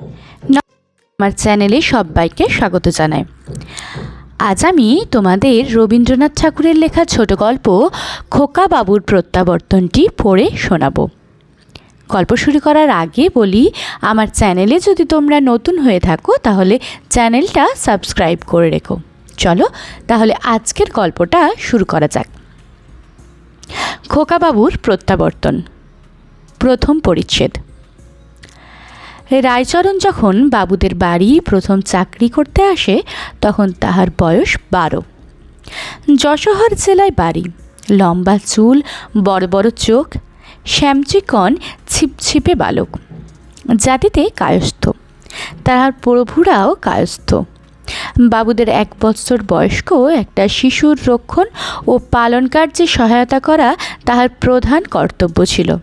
আমার চ্যানেলে সবাইকে স্বাগত জানাই। আজ আমি তোমাদের রবীন্দ্রনাথ ঠাকুরের লেখা ছোট গল্প খোকা বাবুর প্রত্যাবর্তনটি পড়ে শোনাব। গল্প শুরু করার আগে বলি, আমার চ্যানেলে যদি তোমরা নতুন হয়ে থাকো, তাহলে চ্যানেলটা সাবস্ক্রাইব করে রেখো। চলো, তাহলে আজকের গল্পটা শুরু করা যাক। খোকাবাবুর প্রত্যাবর্তন। প্রথম পরিচ্ছেদ। রায়চরণ যখন বাবুদের বাড়ি প্রথম চাকরি করতে আসে, তখন তাহার বয়স বারো। যশোহর জেলায় বাড়ি। লম্বা চুল, বড় বড় চোখ, শ্যামচিকন, ছিপছিপে বালক। জাতিতে কায়স্থ। তাহার প্রভুরাও কায়স্থ। বাবুদের এক বৎসর বয়স্ক একটা শিশুর রক্ষণ ও পালন কার্যে সহায়তা করা তাহার প্রধান কর্তব্য ছিল।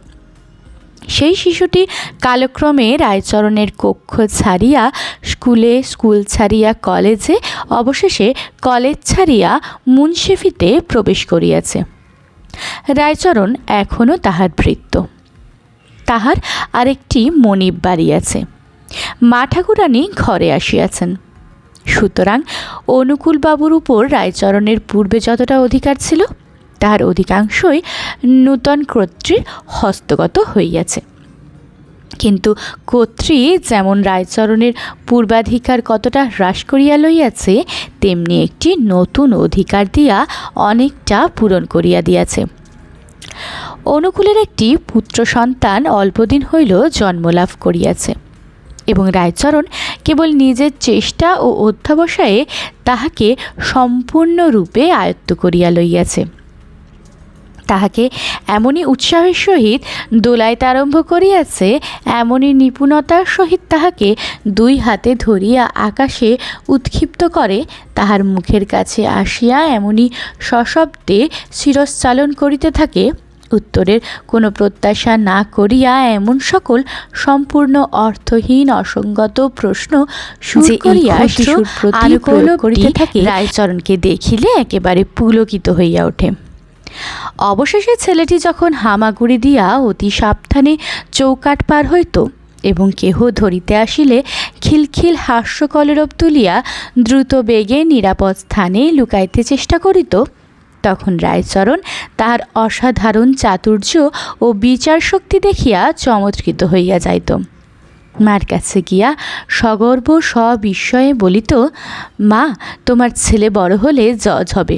সেই শিশুটি কালক্রমে রায়চরণের কক্ষ ছাড়িয়া স্কুলে, স্কুল ছাড়িয়া কলেজে, অবশেষে কলেজ ছাড়িয়া মুন্সিফিতে প্রবেশ করিয়াছে। রায়চরণ এখনও তাহার ভৃত্য। তাহার আরেকটি মনিব বাড়ি আছে। মা ঠাকুরানী ঘরে আসিয়াছেন। সুতরাং অনুকূলবাবুর উপর রায়চরণের পূর্বে যতটা অধিকার ছিল তাহার অধিকাংশই নূতন কর্তৃর হস্তগত হইয়াছে। কিন্তু কর্ত্রী যেমন রায়চরণের পূর্বাধিকার কতটা হ্রাস করিয়া লইয়াছে, তেমনি একটি নতুন অধিকার দিয়া অনেকটা পূরণ করিয়া দিয়াছে। অনুকূলের একটি পুত্র সন্তান অল্পদিন হইল জন্মলাভ করিয়াছে এবং রায়চরণ কেবল নিজের চেষ্টা ও অধ্যাবসায়ে তাহাকে সম্পূর্ণরূপে আয়ত্ত করিয়া লইয়াছে। তাহাকে এমনই উৎসাহের সহিত দোলাইতে আরম্ভ করিয়াছে এমনই নিপুণতার সহিত তাহাকে দুই হাতে ধরিয়া আকাশে উৎক্ষিপ্ত করে তাহার মুখের কাছে আসিয়া এমনই সশব্দে শিরশ্চালন করিতে থাকে। উত্তরের কোনো প্রত্যাশা না করিয়া এমন সকল সম্পূর্ণ অর্থহীন অসঙ্গত প্রশ্ন যে করিয়া শিশুর প্রতি করিতে থাকে। রায়চরণকে দেখিলে একেবারে পুলকিত হইয়া ওঠে। অবশেষে ছেলেটি যখন হামাগুড়ি দিয়া অতি সাবধানে চৌকাট পার হইত এবং কেহ ধরিতে আসিলে খিলখিল হাস্যকলরব তুলিয়া দ্রুত বেগে নিরাপদ স্থানে লুকাইতে চেষ্টা করিত, তখন রায়চরণ তাহার অসাধারণ চাতুর্য ও বিচার শক্তি দেখিয়া চমৎকৃত হইয়া যাইত। মার কাছে গিয়া সগর্ব সবিস্ময়ে বলিত, মা, তোমার ছেলে বড় হলে জজ হবে।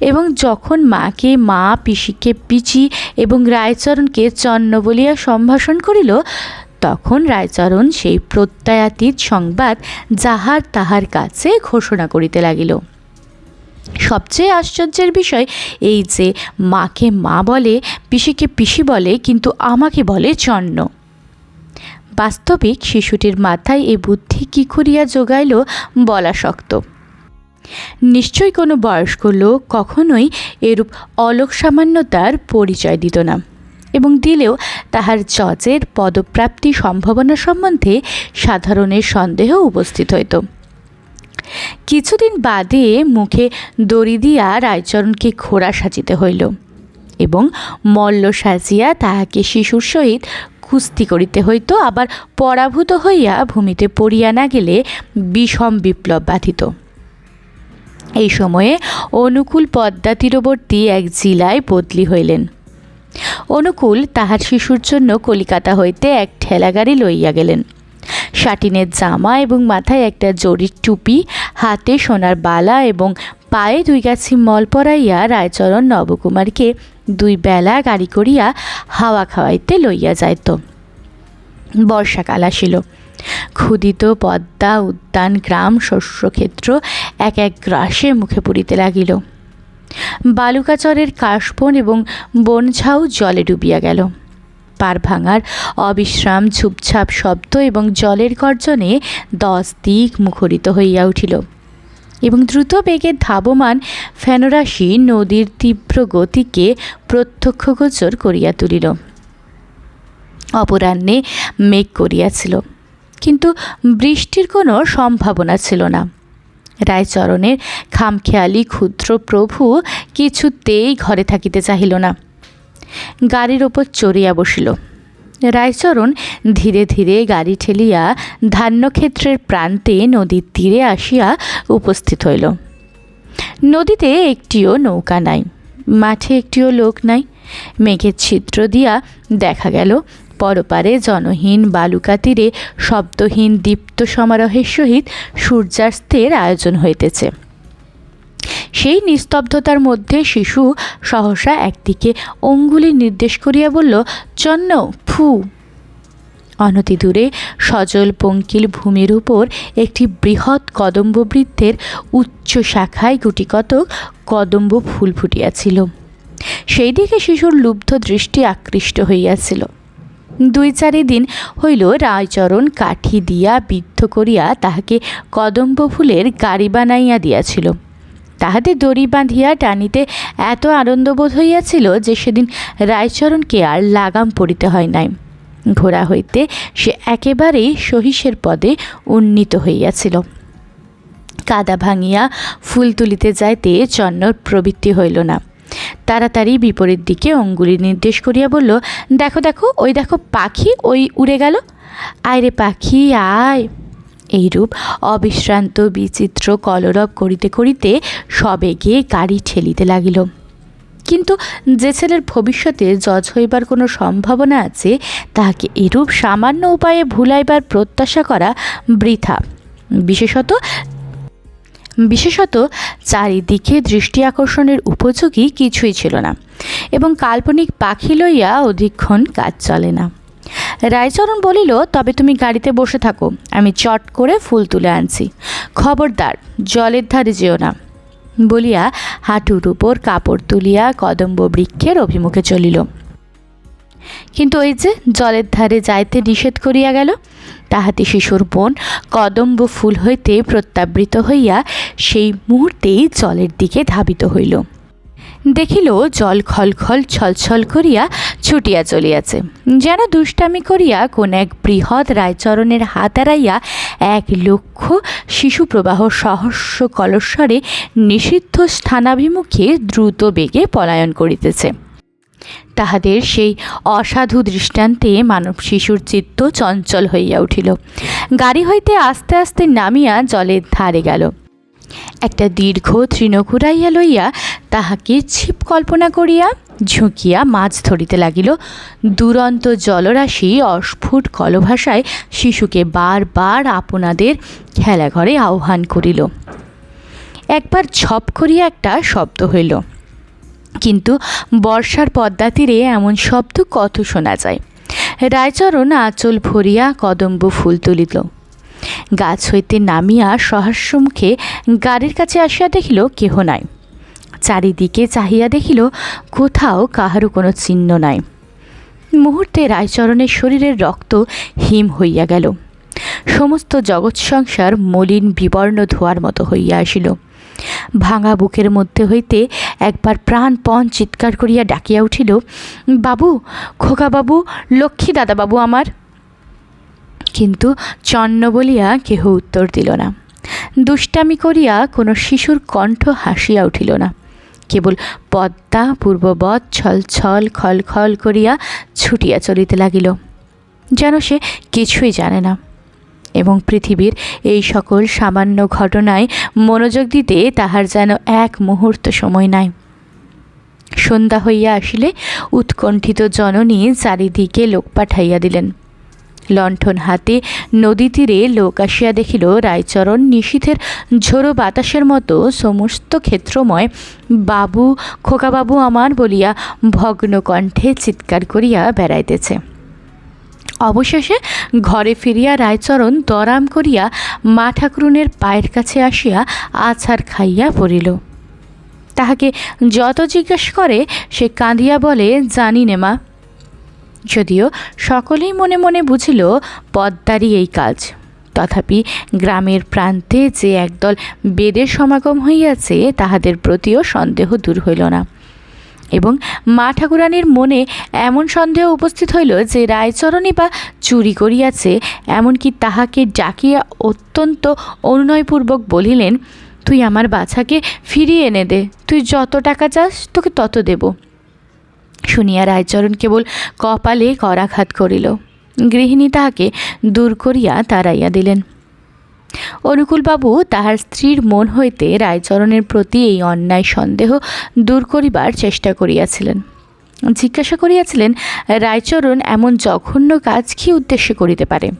এবং যখন মাকে, মা, পিসিকে, পিচি এবং রায়চরণকে চন্ন বলিয়া সম্ভাষণ করিল, তখন রায়চরণ সেই প্রত্যয়াতীত সংবাদ যাহার তাহার কাছে ঘোষণা করিতে লাগিল। সবচেয়ে আশ্চর্যের বিষয় এই যে, মাকে মা বলে, পিসিকে পিসি বলে, কিন্তু আমাকে বলে চন্ন। বাস্তবিক শিশুটির মাথায় এ বুদ্ধি কী করিয়া যোগাইল বলা শক্ত। নিশ্চয়ই কোনো বয়স্ক লোক কখনোই এরূপ অলোক সামান্যতার পরিচয় দিত না এবং দিলেও তাহার জজের পদপ্রাপ্তি সম্ভাবনা সম্বন্ধে সাধারণের সন্দেহ উপস্থিত হইত। কিছুদিন বাদে মুখে দড়ি দিয়া রায়চরণকে ঘোড়া সাজিতে হইল এবং মল্ল সাজিয়া তাহাকে শিশুর সহিত কুস্তি করিতে হইত, আবার পরাভূত হইয়া ভূমিতে পড়িয়া না গেলে বিষম বিপ্লব বাধিত। এই সময়ে অনুকূল পদ্মা তীরবর্তী এক জিলায় বদলি হইলেন। অনুকূল তাহার শিশুর জন্য কলিকাতা হইতে এক ঠেলাগাড়ি লইয়া গেলেন। শাটিনের জামা এবং মাথায় একটা জরির টুপি, হাতে সোনার বালা এবং পায়ে দুই গাছি মল পরাইয়া রায়চরণ নবকুমারকে দুই বেলা গাড়ি করিয়া হাওয়া খাওয়াইতে লইয়া যাইত। বর্ষাকাল আসিল। ক্ষুদিত পদ্মা উদ্যান গ্রাম শস্যক্ষেত্র এক এক গ্রাসে মুখে পড়িতে লাগিল। বালুকাচরের কাশবন এবং বনঝাউ জলে ডুবিয়া গেল। পার ভাঙার অবিশ্রাম ঝুপঝাপ শব্দ এবং জলের গর্জনে দশ দিক মুখরিত হইয়া উঠিল এবং দ্রুত বেগে ধাবমান ফেনরাশি নদীর তীব্র গতিকে প্রত্যক্ষগোচর করিয়া তুলিল। অপরাহ্নে মেঘ করিয়াছিল। কিন্তু বৃষ্টির কোনো সম্ভাবনা ছিল না। রায়চরণের খামখেয়ালি ক্ষুদ্র প্রভু কিছুতেই ঘরে থাকিতে চাহিল না। গাড়ির ওপর চড়িয়া বসিল। রায়চরণ ধীরে ধীরে গাড়ি ঠেলিয়া ধান্যক্ষেত্রের প্রান্তে নদীর তীরে আসিয়া উপস্থিত হইল। নদীতে একটিও নৌকা নাই, মাঠে একটিও লোক নাই। মেঘের ছিদ্র দিয়া দেখা গেল পরপারে জনহীন বালুকা তীরে শব্দহীন দীপ্ত সমারোহের সহিত সূর্যাস্তের আয়োজন হইতেছে। সেই নিস্তব্ধতার মধ্যে শিশু সহসা একদিকে অঙ্গুলি নির্দেশ করিয়া বলল, চন্ন, ফু। অনতি দূরে সজল পঙ্কিল ভূমির উপর একটি বৃহৎ কদম্ব বৃত্তের উচ্চ শাখায় গুটিকতক কদম্ব ফুল ফুটিয়াছিল। সেই দিকে শিশুর লুব্ধ দৃষ্টি আকৃষ্ট হইয়াছিল। দুই চারি দিন হইল রায়চরণ কাঠি দিয়া বিদ্ধ করিয়া তাহাকে কদম্ব ফুলের গাড়ি বানাইয়া দিয়াছিল। তাহাতে দড়ি বাঁধিয়া টানিতে এত আনন্দবোধ হইয়াছিল যে সেদিন রায়চরণকে আর লাগাম পড়িতে হয় নাই। ঘোড়া হইতে সে একেবারেই সহিসের পদে উন্নীত হইয়াছিল। কাদা ভাঙিয়া ফুল তুলিতে যাইতে চন্নর প্রবৃত্তি হইল না। তাড়াতাড়ি বিপরীত দিকে অঙ্গুলি নির্দেশ করিয়া বলল, দেখো দেখো, ওই দেখো পাখি, ওই উড়ে গেল। আয় রে পাখি, আয়! এইরূপ অবিশ্রান্ত, বিচিত্র, কলরব করিতে করিতে সবেগে গাড়ি ঠেলিতে লাগিল। কিন্তু যে ছেলের ভবিষ্যতে জজ হইবার কোনো সম্ভাবনা আছে, তাহাকে এরূপ সামান্য উপায়ে ভুলাইবার প্রত্যাশা করা বৃথা। বিশেষত বিশেষত চারিদিকে দৃষ্টি আকর্ষণের উপযোগী কিছুই ছিল না, এবং কাল্পনিক পাখি লইয়া অধিকক্ষণ কাজ চলে না। রায়চরণ বলিল, তবে তুমি গাড়িতে বসে থাকো, আমি চট করে ফুল তুলে আনছি। খবরদার, জলের ধারে যেও না। বলিয়া হাঁটুর উপর কাপড় তুলিয়া কদম্ব বৃক্ষের অভিমুখে চলিল। কিন্তু ওই যে জলের ধারে যাইতে নিষেধ করিয়া গেল, তাহাতে শিশুর বোন কদম্ব ফুল হইতে প্রত্যাবৃত হইয়া সেই মুহূর্তেই জলের দিকে ধাবিত হইল। দেখিল জল খলখল ছলছল করিয়া ছুটিয়া চলিয়াছে। যেন দুষ্টামি করিয়া কোন এক বৃহৎ রায়চরণের হাত এড়াইয়া এক লক্ষ শিশুপ্রবাহ সহস্র কলস্বরে নিষিদ্ধ স্থানাভিমুখে দ্রুত বেগে পলায়ন করিতেছে। তাহাদের সেই অসাধু দৃষ্টান্তে মানব শিশুর চিত্ত চঞ্চল হইয়া উঠিল। গাড়ি হইতে আস্তে আস্তে নামিয়া জলের ধারে গেল। একটা দীর্ঘ তৃণকুড়াইয়া লইয়া তাহাকে ছিপ কল্পনা করিয়া ঝুঁকিয়া মাছ ধরিতে লাগিল। দুরন্ত জলরাশি অস্ফুট কলভাষায় শিশুকে বারবার আপনাদের খেলাঘরে আহ্বান করিল। একবার ঝপ করিয়া একটা শব্দ হইল। কিন্তু বর্ষার পদ্মা তীরে এমন শব্দ কত শোনা যায়? রায়চরণ আঁচল ভরিয়া কদম্ব ফুল তুলিল। গাছ হইতে নামিয়া সহাস্যমুখে গাড়ির কাছে আসিয়া দেখিল কেহ নাই। চারিদিকে চাহিয়া দেখিল কোথাও কাহারও কোনো চিহ্ন নাই। মুহূর্তে রায়চরণের শরীরের রক্ত হিম হইয়া গেল। সমস্ত জগৎ সংসার মলিন বিবর্ণ ধোয়ার মতো হইয়া আসিল। ভাঙা বুকের মধ্যে হইতে একবার প্রাণপণ চিৎকার করিয়া ডাকিয়া উঠিল, বাবু খোকাবাবু লক্ষ্মী দাদাবাবু আমার। কিন্তু চন্ন বলিয়া কেহ উত্তর দিল না। দুষ্টামি করিয়া কোনো শিশুর কণ্ঠ হাসিয়া উঠিল না। কেবল পদ্মা, পূর্ববৎ ছল ছল খল খল করিয়া ছুটিয়া চলিতে লাগিল। যেন সে কিছুই জানে না। এবং পৃথিবীর এই সকল সামান্য ঘটনায় মনোযোগ দিতে তাহার যেন এক মুহূর্ত সময় নাই। সন্ধ্যা হইয়া আসিলে উৎকণ্ঠিত জননী চারিদিকে লোক পাঠাইয়া দিলেন। লণ্ঠন হাতে নদী তীরে লোক আসিয়া দেখিল, রায়চরণ নিশীথের ঝোড়ো বাতাসের মতো সমস্ত ক্ষেত্রময়, বাবু, খোকাবাবু আমার বলিয়া ভগ্ন কণ্ঠে চিৎকার করিয়া বেড়াইতেছে। অবশেষে ঘরে ফিরিয়া রায়চরণ দরাম করিয়া মা ঠাকুরুনের পায়ের কাছে আসিয়া আছাড় খাইয়া পড়িল। তাহাকে যত জিজ্ঞেস করে সে কাঁদিয়া বলে, জানি নে মা। যদিও সকলেই মনে মনে বুঝিল, পদ্মারই এই কাজ। তথাপি গ্রামের প্রান্তে যে একদল বেদের সমাগম হইয়াছে, তাহাদের প্রতিও সন্দেহ দূর হইল না। এবং মা ঠাকুরানীর মনে এমন সন্দেহ উপস্থিত হইল যে রায়চরণই বা চুরি করিয়াছে, এমনকি তাহাকে ডাকিয়া অত্যন্ত অনুনয়পূর্বক বলিলেন, তুই আমার বাছাকে ফিরিয়ে এনে দে, তুই যত টাকা চাস তোকে তত দেব। শুনিয়া রায়চরণ কেবল কপালে করাঘাত করিল। গৃহিণী তাহাকে দূর করিয়া তাড়াইয়া দিলেন। অনুকূলবাবু তাহার স্ত্রীর মন হইতে রায়চরণের প্রতি এই অন্যায় সন্দেহ দূর করিবার চেষ্টা করিয়াছিলেন। জিজ্ঞাসা করিয়াছিলেন, রায়চরণ এমন জঘন্য কাজ কি উদ্দেশ্য করিতে পারে?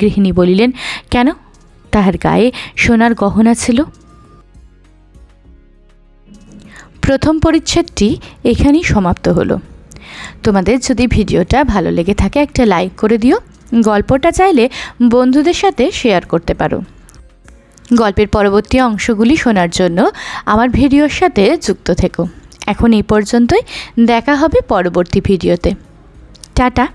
গৃহিণী বলিলেন, কেন? তাহার গায়ে সোনার গহনা ছিল। প্রথম পরিচ্ছেদটি এখানেই সমাপ্ত হলো। তোমাদের যদি ভিডিওটা ভালো লেগে থাকে একটা লাইক করে দিও। গল্পটা চাইলে বন্ধুদের সাথে শেয়ার করতে পারো। গল্পের পরবর্তী অংশগুলি শোনার জন্য আমার ভিডিওর সাথে যুক্ত থেকো। এখন এই পর্যন্তই, দেখা হবে পরবর্তী ভিডিওতে। টাটা।